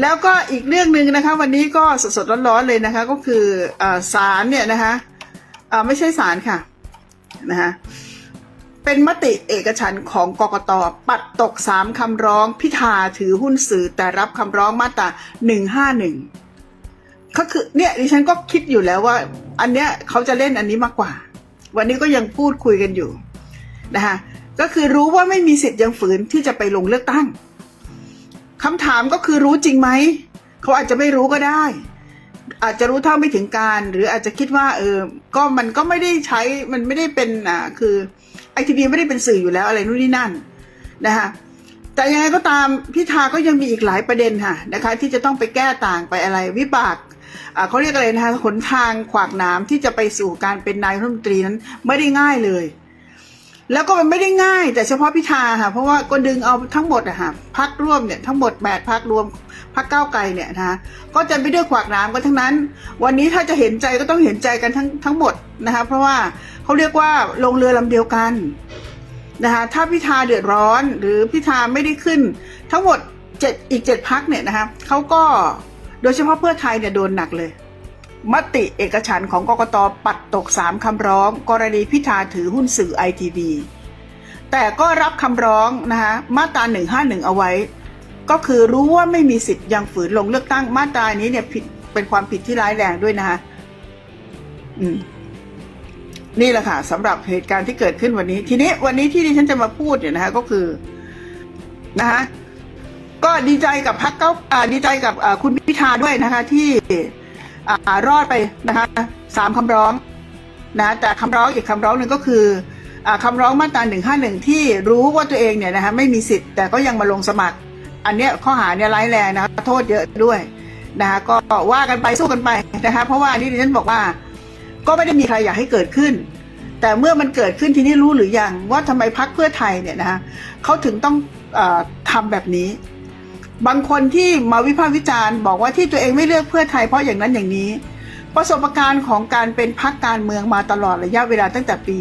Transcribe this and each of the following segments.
แล้วก็อีกเรื่องหนึ่งนะคะวันนี้ก็สดๆร้อนๆเลยนะคะ ก็คืออาศาลเนี่ยนะคะไม่ใช่ศาลค่ะนะคะเป็นมติเอกฉันของกกตปัดตกสามคำร้องพิธาถือหุ้นสื่อแต่รับคำร้องมาตราหนึ่งห้าหนึ่งก็คือเนี่ยดิฉันก็คิดอยู่แล้วว่า อันเนี้ยเขาจะเล่นอันนี้มากกว่า วันนี้ก็ยังพูดคุยกันอยู่นะคะก็คือรู้ว่าไม่มีสิทธิ์ยังฝืนที่จะไปลงเลือกตั้ง คำถามก็คือรู้จริงไหม เขาอาจจะไม่รู้ก็ได้ อาจจะรู้เท่าไม่ถึงการ หรืออาจจะคิดว่า เออ ก็มันก็ไม่ได้ใช้ มันไม่ได้เป็นอ่าคือไอทีวีไม่ได้เป็นสื่ออยู่แล้วอะไรนู่นนี่นั่นนะคะแต่ยังไงก็ตามพิธาก็ยังมีอีกหลายประเด็นค่ะนะคะ ที่จะต้องไปแก้ต่างไปอะไรวิบากอ่าเขาเรียกอะไรนะคะหนทางขวากหน้ำที่จะไปสู่การเป็นนายรัฐมนตรีนั้นไม่ได้ง่ายเลย แล้วก็มันไม่ได้ง่าย แต่เฉพาะพิธาค่ะ เพราะว่าก็ดึงเอาทั้งหมดอะค่ะพักร่วมเนี่ยทั้งหมดแปดพักรวมพักเก้าไกลเนี่ยนะคะก็จะไปด้วยขวากน้ำกันทั้งนั้น วันนี้ถ้าจะเห็นใจก็ต้องเห็นใจกันทั้งทั้งหมดนะคะเพราะว่าเขาเรียกว่าลงเรือลำเดียวกันนะคะถ้าพิธาเดือดร้อน หรือพิธาไม่ได้ขึ้น ทั้งหมดเจ็ดอีกเจ็ดพักเนี่ยนะคะเขาก็โดยเฉพาะเพื่อไทยเนี่ยโดนหนักเลย มติเอกฉันของกกตปัดตกสามคำร้อง กรณีพิธาถือหุ้นสื่อไอทีวีแต่ก็รับคำร้องนะคะมาตราหนึ่งห้าหนึ่งเอาไว้ ก็คือรู้ว่าไม่มีสิทธิ์ยังฝืนลงเลือกตั้งมาตรานี้เนี่ยผิดเป็นความผิดที่ร้ายแรงด้วยนะคะนี่แหละค่ะสำหรับเหตุการณ์ที่เกิดขึ้นวันนี้ ทีนี้วันนี้ที่ดิฉันจะมาพูดเนี่ยนะคะก็คือนะคะก็ดีใจกับพักเก้าอ่าดีใจกับคุณพิธาด้วยนะคะที่ รอดไปนะคะสามคำร้องนะแต่คำร้องอีกคำร้องหนึ่งก็คืออคำร้องมาตราหนึ่งห้าหนึ่งที่รู้ว่าตัวเองเนี่ยนะคะไม่มีสิทธิ์แต่ก็ยังมาลงสมัคร อันเนี้ยข้อหาเนี่ยร้ายแรงนะคะโทษเยอะด้วยนะคะก็ว่ากันไปสู้กันไปนะคะเพราะว่านนี้ดิฉันบอกว่า ก็ไม่ได้มีใครอยากให้เกิดขึ้น แต่เมื่อมันเกิดขึ้นทีนี้รู้หรือยังว่าทำไมพักเพื่อไทยเนี่ยนะคะเขาถึงต้องออทำแบบนี้ บางคนที่มาวิพากษ์วิจารณ์บอกว่าที่ตัวเองไม่เลือกเพื่อไทยเพราะอย่างนั้นอย่างนี้ ประสบการณ์ของการเป็นพักการเมืองมาตลอดระยะเวลาตั้งแต่ปี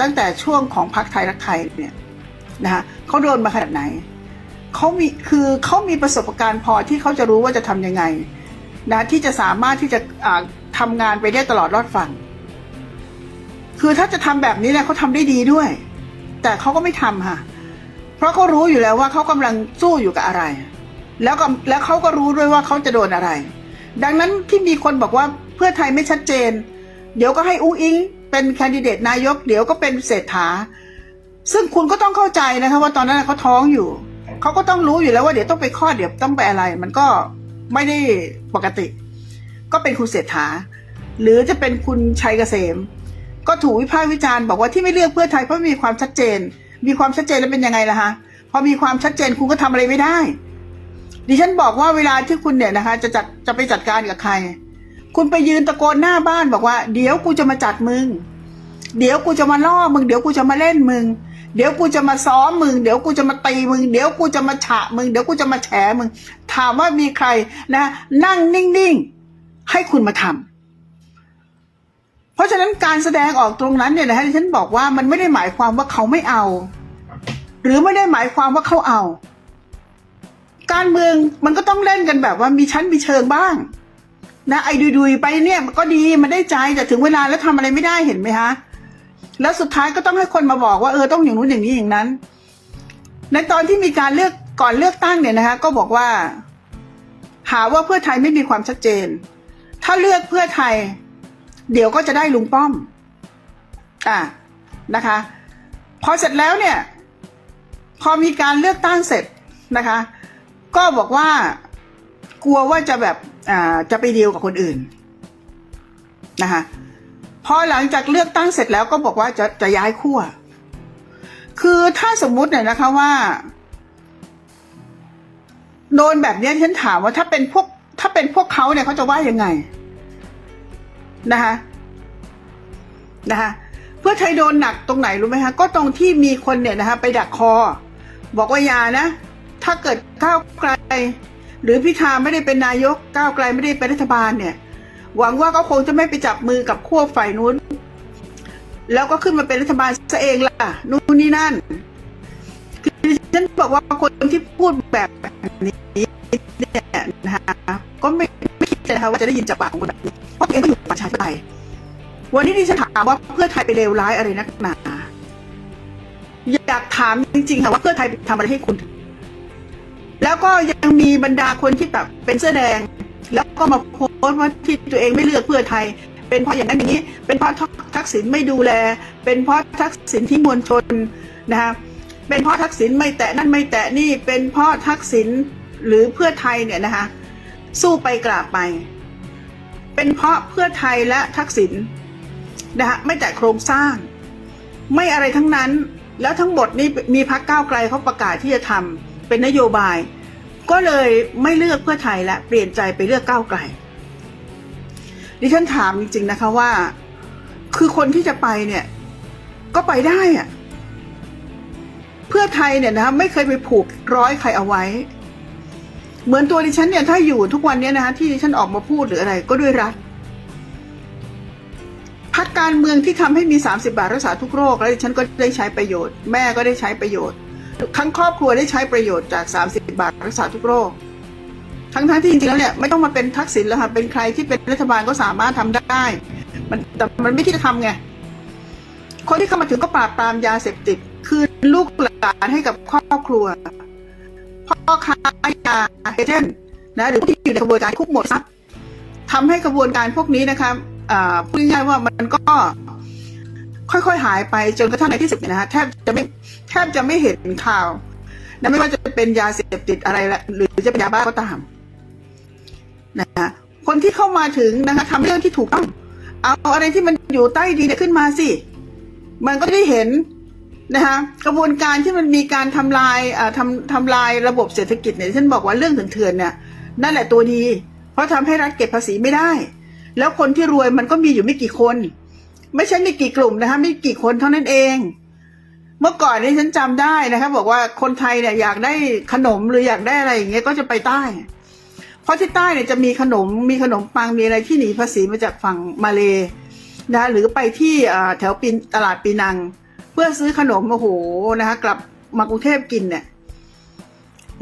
ตั้งแต่ช่วงของพักไทยรักไทยเนี่ยนะคะเขาโดนมาขนาดไหนเขามีคือเขามีประสบการณ์พอที่เขาจะรู้ว่าจะทำยังไงนะที่จะสามารถที่จะอ่าทำงานไปได้ตลอดรอดฝั่งคือถ้าจะทำแบบนี้เนี่ยเขาทำได้ดีด้วย แต่เขาก็ไม่ทำค่ะเราะเขารู้อยู่แล้วว่าเขากำลังสู้อยู่กับอะไร แล้วก็แล้วเขาก็รู้ด้วยว่าเขาจะโดนอะไร ดังนั้นที่มีคนบอกว่าเพื่อไทยไม่ชัดเจน เดี๋ยวก็ให้อุ้งอิง เป็นแคนดิเดตนายก เดี๋ยวก็เป็นเศรษฐา ซึ่งคุณก็ต้องเข้าใจนะคะว่าตอนนั้นเขาท้องอยู่ เขาก็ต้องรู้อยู่แล้วว่าเดี๋ยวต้องไปคลอดเดี๋ยวต้องไปอะไร มันก็ไม่ได้ปกติ ก็เป็นคุณเศรษฐา หรือจะเป็นคุณชัยเกษม ก็ถูกวิพากษ์วิจารณ์บอกว่าที่ไม่เลือกเพื่อไทยเพราะมีความชัดเจน มีความชัดเจนแล้วเป็นยังไงล่ะฮะพอมีความชัดเจนคุณก็ทำอะไรไม่ได้ ดิฉันบอกว่าเวลาที่คุณเนี่ยนะคะ จะจัดจะไปจัดการกับใคร คุณไปยืนตะโกนหน้าบ้านบอกว่า เดี๋ยวกูจะมาจัดมึง เดี๋ยวกูจะมาล่อมึง เดี๋ยวกูจะมาเล่นมึง เดี๋ยวกูจะมาซ้อมมึง เดี๋ยวกูจะมาตีมึง เดี๋ยวกูจะมาฉะมึง เดี๋ยวกูจะมาแฉมึง ถามว่ามีใครนะ นั่งนิ่งๆให้คุณมาทำ เพราะฉะนั้นการแสดงออกตรงนั้นเนี่ยนะฮะที่ฉันบอกว่ามันไม่ได้หมายความว่าเขาไม่เอา หรือไม่ได้หมายความว่าเขาเอา การเมืองมันก็ต้องเล่นกันแบบว่ามีชั้นมีเชิงบ้าง นะไอ้ดุยๆไปเนี่ยมันก็ดีมันได้ใจแต่ถึงเวลาแล้วทำอะไรไม่ได้เห็นไหมคะแล้วสุดท้ายก็ต้องให้คนมาบอกว่าเออต้องอย่างนู้นอย่างนี้อย่างนั้น ในตอนที่มีการเลือกก่อนเลือกตั้งเนี่ยนะคะก็บอกว่า หาว่าเพื่อไทยไม่มีความชัดเจน ถ้าเลือกเพื่อไทย เดี๋ยวก็จะได้ลุงป้อม อ่านะคะ พอเสร็จแล้วเนี่ย พอมีการเลือกตั้งเสร็จนะคะ ก็บอกว่ากลัวว่าจะแบบอ่าจะไปเดีลกับคนอื่นนะคะพอหลังจากเลือกตั้งเสร็จแล้วก็บอกว่าจะจะย้ายขั้วคือถ้าสมมุติเนี่ยนะคะว่าโดนแบบนี้ฉันถามว่าถ้าเป็นพวกถ้าเป็นพวกเขาเนี่ยเขาจะว่ายังไง นะคะนะคะเพื่อไทยโดนหนักตรงไหนรู้ไหมคะก็ตรงที่มีคนเนี่ยนะคะไปดักคอ บอกว่าอย่านะ ถ้าเกิดก้าวไกล หรือพิธาไม่ได้เป็นนายกก้าวไกลไม่ได้เป็นรัฐบาลเนี่ย หวังว่าก็คงจะไม่ไปจับมือกับขั้วฝ่ายนู้น แล้วก็ขึ้นมาเป็นรัฐบาลซะเองล่ะนู่นนี่นั่นคือฉันบอกว่าคนที่พูดแบบนี้เนี่ยนะคะก็ไม่ ไม่คิดเลยนะคะว่าจะได้ยินจากปากของคนแบบนี้เพราะตัวเองก็อยู่ประชาธิปไตยวันนี้ดิฉันถามว่าเพื่อไทยไปเลวร้ายอะไรนักหนาอยากถามจริงๆค่ะว่าเพื่อไทยทำอะไรให้คุณ แล้วก็ยังมีบรรดาคนที่แบบเป็นเสื้อแดง แล้วก็มาโพสต์ว่าที่ตัวเองไม่เลือกเพื่อไทย เป็นเพราะอย่างนั้นอย่างนี้ เป็นเพราะทักษิณไม่ดูแล เป็นเพราะทักษิณที่มวลชนนะคะเป็นเพราะทักษิณไม่แตะนั่นไม่แตะนี่ เป็นเพราะทักษิณหรือเพื่อไทยเนี่ยนะคะ สู้ไปกราบไป เป็นเพราะเพื่อไทยและทักษิณนะคะไม่แต่โครงสร้าง ไม่อะไรทั้งนั้นแล้วทั้งหมดนี้มีพักก้าวไกลเขาประกาศที่จะทำเป็นนโยบาย ก็เลยไม่เลือกเพื่อไทยและเปลี่ยนใจไปเลือกก้าวไกลดิฉันถามจริง ๆนะคะว่า คือคนที่จะไปเนี่ย ก็ไปได้อะเพื่อไทยเนี่ยนะคะไม่เคยไปผูกร้อยใครเอาไว้ เหมือนตัวดิฉันเนี่ยถ้าอยู่ทุกวันเนี้นะคะที่ดิฉันออกมาพูดหรืออะไรก็ด้วยรัฐพักการเมืองที่ทำให้มี 30 บาทรักษาทุกโรค แล้วดิฉันก็ได้ใช้ประโยชน์ แม่ก็ได้ใช้ประโยชน์ ทั้งครอบครัวได้ใช้ประโยชน์จาก 30 บาทรักษาทุกโรค ทั้งทั้งที่จริงๆแล้วเนี่ยไม่ต้องมาเป็นทักษิณแล้วค่ะเป็นใครที่เป็นรัฐบาลก็สามารถทำได้ มันแต่มันไม่ที่จะทำไงคนที่เข้ามาถึงก็ปราบปรามยาเสพติด คือลูกหลานให้กับครอบครัว พ่อค้ายาเอเจนต์นะหรือผู้ที่อยู่ในกระบวนการคุกหมดทรัพย์ทำให้กระบวนการพวกนี้นะคะอ่าพูดง่ายๆว่ามันก็ค่อยๆหายไปจนกระทั่งในที่สุดนะฮะแทบจะไม่แทบจะไม่เห็นข่าวนะไม่ว่าจะเป็นยาเสพติดอะไรละหรือจะเป็นยาบ้าก็ตามนะคะคนที่เข้ามาถึงนะคะทำเรื่องที่ถูกต้อง เอาอะไรที่มันอยู่ใต้ดินขึ้นมาสิ มันก็ได้เห็น นะคะกระบวนการที่มันมีการทำลายทำทำลายระบบเศรษฐกิจเนี่ยฉันบอกว่าเรื่องเถื่อนๆเนี่ยนั่นแหละตัวดี เพราะทำให้รัฐเก็บภาษีไม่ได้ แล้วคนที่รวยมันก็มีอยู่ไม่กี่คน ไม่ใช่ไม่กี่กลุ่มนะคะไม่กี่คนเท่านั้นเอง เมื่อก่อนนี้ฉันจำได้นะคะบอกว่าคนไทยเนี่ยอยากได้ขนมหรืออยากได้อะไรอย่างเงี้ยก็จะไปใต้ เพราะที่ใต้เนี่ยจะมีขนมมีขนมปังมีอะไรที่หนีภาษีมาจากฝั่งมาเลนะหรือไปที่แถวปีนตลาดปีนัง เพื่อซื้อขนมโอ้โหนะคะกลับมากรุงเทพกินเนี่ย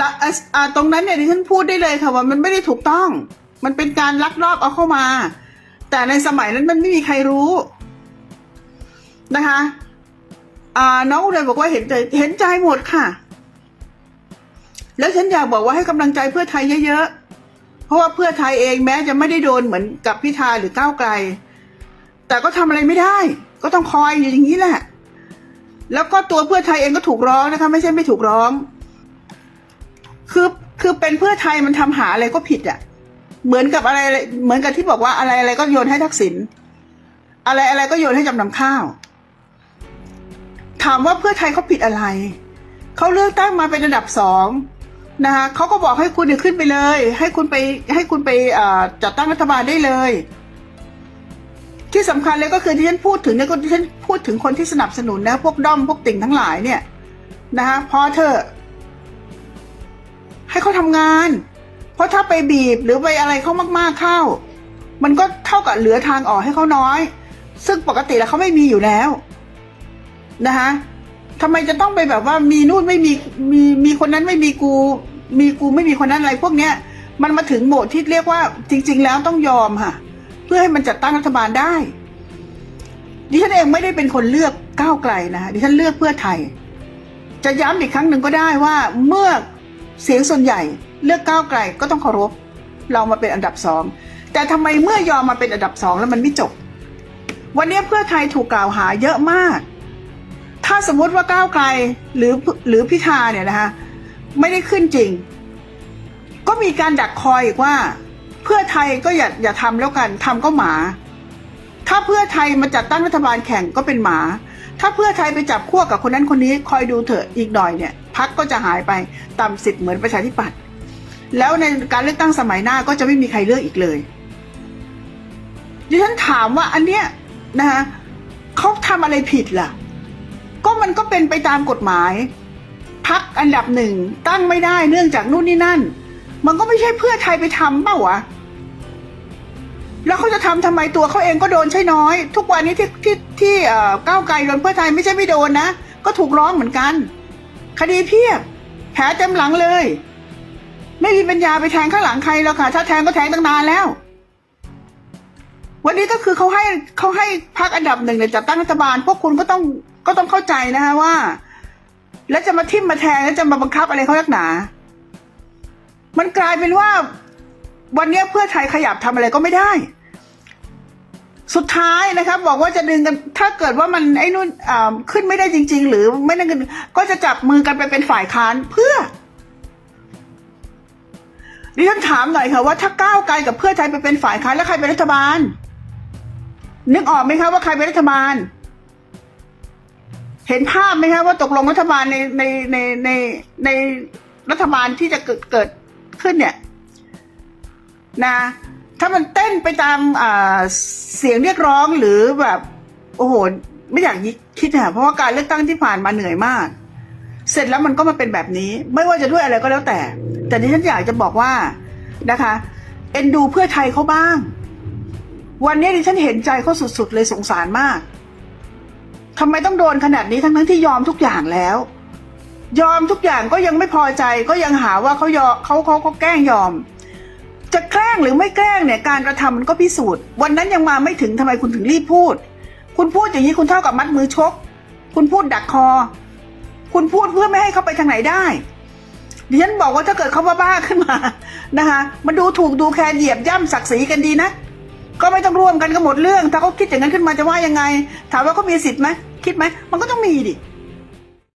ละอ่าตรงนั้นเนี่ยดิฉันพูดได้เลยค่ะว่ามันไม่ได้ถูกต้อง มันเป็นการลักลอบเอาเข้ามา แต่ในสมัยนั้นมันไม่มีใครรู้นะคะอ่าน้องเลยบอกว่าเห็นใจเห็นใจหมดค่ะ แล้วฉันอยากบอกว่าให้กำลังใจเพื่อไทยเยอะๆเพราะว่าเพื่อไทยเองแม้จะไม่ได้โดนเหมือนกับพิธาหรือก้าวไกล แต่ก็ทำอะไรไม่ได้ ก็ต้องคอยอยู่อย่างนี้แหละ แล้วก็ตัวเพื่อไทยเองก็ถูกร้องนะคะ ไม่ใช่ไม่ถูกร้อง คือคือเป็นเพื่อไทยมันทำหาอะไรก็ผิดอะ่ะ เหมือนกับอะไรเหมือนกับที่บอกว่าอะไรอะไรก็โยนให้ทักษิณอะไรอะไรก็โยนให้จำนำข้าว ถามว่าเพื่อไทยเขาผิดอะไรเขาเลือกตั้งมาเป็นระดับสองนะคะเขาก็บอกให้คุณเนี่ยขึ้นไปเลย ให้คุณไปให้คุณไปจัดตั้งรัฐบาลได้เลย ที่สำคัญเลยก็คือที่ฉันพูดถึงเนี่ยก็ที่ฉันพูดถึงคนที่สนับสนุนนะพวกด้อมพวกติ่งทั้งหลายเนี่ยนะคะพอเถอให้เขาทำงาน เพราะถ้าไปบีบหรือไปอะไรเขามากๆเข้า มันก็เท่ากับเหลือทางออกให้เขาน้อย ซึ่งปกติแล้วเขาไม่มีอยู่แล้วนะคะทำไมจะต้องไปแบบว่ามีนู่นไม่มีมีมีคนนั้นไม่มีกู มีกูไม่มีคนนั้นอะไรพวกเนี้ย มันมาถึงโหมดที่เรียกว่าจริง ๆ แล้วต้องยอมค่ะ พื่อให้มันจัดตั้งรัฐบาลได้ ดิฉันเองไม่ได้เป็นคนเลือกก้าวไกลนะคะดิฉันเลือกเพื่อไทย จะย้ำอีกครั้งหนึ่งก็ได้ว่าเมื่อเสียงส่วนใหญ่เลือกก้าวไกลก็ต้องเคารพ เรามาเป็นอันดับสองแต่ทำไมเมื่อยอมมาเป็นอันดับสองแล้วมันไม่จบ วันนี้เพื่อไทยถูกกล่าวหาเยอะมาก ถ้าสมมติว่าก้าวไกลหรือหรือพิธาเนี่ยนะคะไม่ได้ขึ้นจริง ก็มีการดักคอยอีกว่า เพื่อไทยก็อย่าอย่าทำแล้วกันทำก็หมา ถ้าเพื่อไทยมาจัดตั้งรัฐบาลแข่งก็เป็นหมา ถ้าเพื่อไทยไปจับขั้วกับคนนั้นคนนี้คอยดูเถอะอีกหน่อยเนี่ยพักก็จะหายไปต่ำสิทธิ์เหมือนประชาธิปัตย์แล้วในการเลือกตั้งสมัยหน้าก็จะไม่มีใครเลือกอีกเลยดิฉันถามว่าอันเนี้ยนะคะเขาทำอะไรผิดล่ะ ก็มันก็เป็นไปตามกฎหมายพักอันดับหนึ่งตั้งไม่ได้เนื่องจากนู่นนี่นั่น มันก็ไม่ใช่เพื่อไทยไปทำเปล่าวะ แล้วเขาจะทำทำไมตัวเขาเองก็โดนใช่น้อย ทุกวันนี้ที่ที่ที่เอ่อก้าวไกลโดนเพื่อไทยไม่ใช่ไม่โดนนะ ก็ถูกร้องเหมือนกัน คดีเพียบแผลเต็มหลังเลย ไม่มีปัญญาไปแทงข้างหลังใครหรอกค่ะ ถ้าแทงก็แทงตั้งนานแล้ว วันนี้ก็คือเขาให้เขาให้พักอันดับหนึ่งเนี่ยจัดตั้งรัฐบาล พวกคุณก็ต้องก็ต้องเข้าใจนะคะว่า แล้วจะมาทิมมาแทงแล้วจะมาบังคับอะไรเขานักหนา มันกลายเป็นว่า วันนี้เพื่อไทยขยับทำอะไรก็ไม่ได้ สุดท้ายนะครับ บอกว่าจะดึงกันถ้าเกิดว่ามันไอ้นู่นขึ้นไม่ได้จริง ๆ หรือไม่ได้เงินก็จะจับมือกันไปเป็นฝ่ายค้านเพื่อดิฉันถามหน่อยค่ะว่าถ้าก้าวไกลกับเพื่อไทยไปเป็นฝ่ายค้านแล้วใครเป็นรัฐบาล นึกออกไหมคะว่าใครเป็นรัฐบาล เห็นภาพไหมคะว่าตกลงรัฐบาลในในในในในรัฐบาลที่จะเกิดเกิดขึ้นเนี่ย นะ ถ้ามันเต้นไปตามอ่าเสียงเรียกร้องหรือแบบ โอ้โห ไม่อยากคิดอะเพราะว่าการเลือกตั้งที่ผ่านมาเหนื่อยมาก เสร็จแล้วมันก็มาเป็นแบบนี้ ไม่ว่าจะด้วยอะไรก็แล้วแต่ แต่ที่ฉันอยากจะบอกว่านะคะ เอ็นดูเพื่อไทยเขาบ้าง วันนี้ดิฉันเห็นใจเขาสุดๆเลยสงสารมากทำไมต้องโดนขนาดนี้ทั้งทั้งที่ยอมทุกอย่างแล้ว ยอมทุกอย่างก็ยังไม่พอใจก็ยังหาว่าเขายอมเขาเขาเขาแกล้งยอม จะแกล้งหรือไม่แกล้งเนี่ยการกระทำมันก็พิสูจน์ วันนั้นยังมาไม่ถึงทำไมคุณถึงรีบพูด คุณพูดอย่างนี้คุณเท่ากับมัดมือชก คุณพูดดักคอ คุณพูดเพื่อไม่ให้เขาไปทางไหนได้ดิฉันบอกว่าถ้าเกิดเขาบ้าๆขึ้นมานะคะมาดูถูกดูแคลนเหยียบย่ำศักดิ์ศรีกันดีนะ ก็ไม่ต้องร่วมกันก็หมดเรื่อง ถ้าเขาคิดอย่างนั้นขึ้นมาจะว่ายังไง ถามว่าเขามีสิทธิ์ไหมคิดไหมมันก็ต้องมีดิ